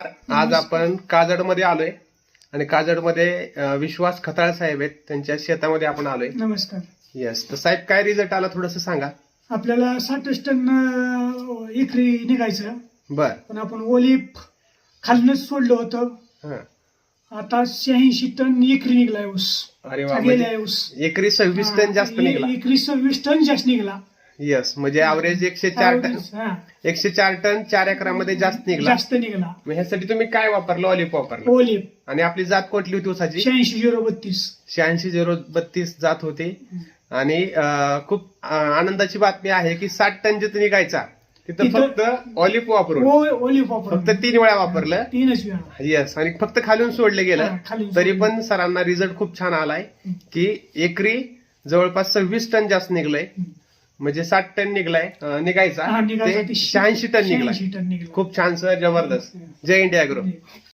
आज आपण काजडमध्ये आलोय आणि काजडमध्ये विश्वास खताळ साहेब आहेत. त्यांच्या शेतामध्ये आपण आलोय. नमस्कार. येस तर साहेब काय रिझल्ट आला थोडस सांगा. आपल्याला साठच टन अं, एकरी निघायचं. बर. पण आपण ओलीप खालनच सोडलं होतं. हं. आता शहाऐंशी टन एकरी निघलाय ऊस. अरे वा गेल्या म्हणजे ऊस. एकरी सव्वीस टन जास्त हा, निघाला. एकरी सव्वीस टन जास्त निघला. येस म्हणजे ऍव्हरेज एकशे चार टन. हा, एकशे चार टन चार एकरामध्ये जास्त निघला. जास्त निघला. मग ह्यासाठी तुम्ही काय वापरलं? ऑलिप वापरलं. ओलीप आणि आपली जात कुठली होती उसाची? शहाऐंशी झिरो बत्तीस. शहाऐंशी झिरो बत्तीस जात होती. आणि अं, खूप अं, आनंदाची बातमी आहे की साठ टन जिथं निघायचा तिथं तिथं- फक्त ऑलिप वापरून. ओ- ओलीप वापर फक्त तीन वेळा वापरलं. तीनच वेळा. येस आणि फक्त खालून सोडलं गेलं. हा, खालून तरी सोडलं. पण सरांना रिझल्ट खूप छान आलाय हं. की एकरी जवळपास सव्वीस टन जास्त निघलंय. हं. म्हणजे साठ टन निघलाय अं, निघायचा. हा, निघायचा. ते ते शहाऐंशी टन निघला शहाऐंशी टन निघला खूप छान सर जबरदस्त. जय इंडिया ग्रुप